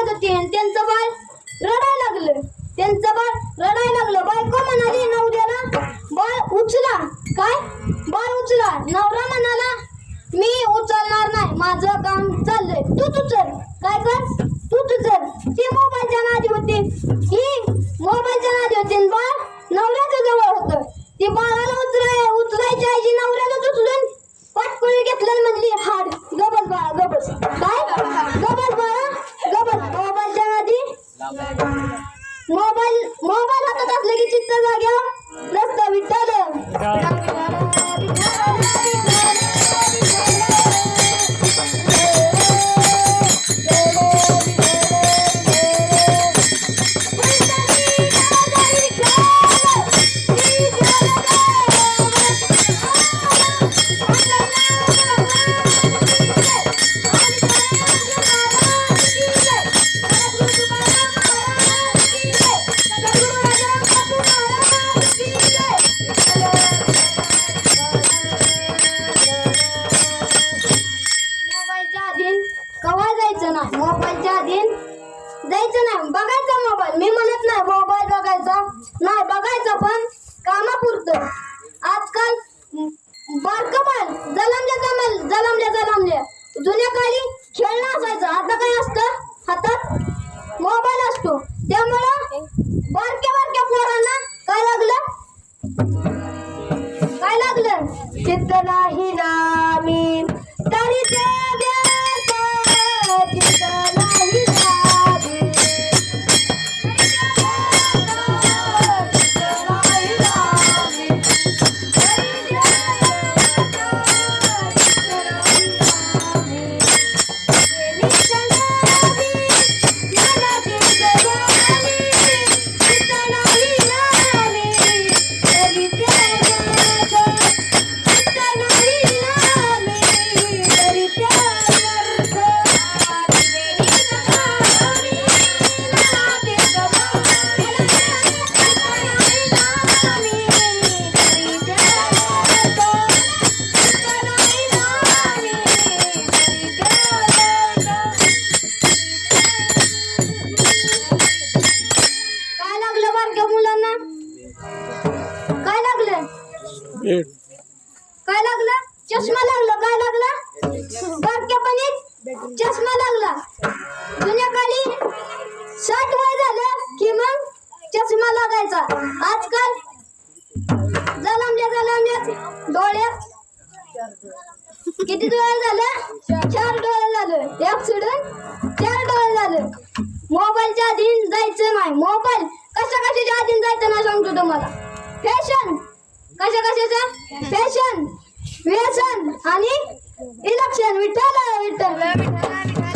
बघत होते आणि त्यांचं बाळ रडायला लागलं. त्यांचं बाळ रडायला लागलं. बायको म्हणाली नवऱ्याला बाळ उचला. काय? बाळ उचला. नवरा म्हणाला मी उचलणार नाही. माझं काम चाललंय. तूच उचल. काय कर? तूच उचल. ते मोबाईलच्या नादी होते. ही मोबाईल मोबाईल हातात असले की चित्त जाग्या मोबाईलच्या कवा जायचं नाही? मोबाईलच्या अधीन जायचं नाही. बघायचा मोबाईल. मी म्हणत नाही मोबाईल बघायचा. नाही बघायचा पण कामापुरतं. आजकाल बारकबाल जलमल्या जमल जलमल्या जलमल्या जुन्या काळी खेळणं असायचं. आता काय असतं? हातात मोबाईल असतो. त्यामुळं बारक्या बारक्या पोरांना काय लागलं? काय लागलं? चित्त नाही रामी तरी ते Thank you. काय लागलं? चष्मा लागला काय लागला? बारक्यापणी चष्मा लागला. जुन्या काळी साठ वय झालं की मग चष्मा लागायचा. आजकाल जलमल्या जलमल्या डोळ्यात किती डोळे झालं? चार डोळे झालं. एक सोडून चार डोळे झालं. मोबाईलच्या अधीन जायचं नाही. मोबाईल कशा कशाच्या अधीन जायचं नाही सांगतो तुम्हाला. फॅशन कशा कशाचं फॅशन व्यसन आणि इलेक्शन विठ्ठल विठ्ठल.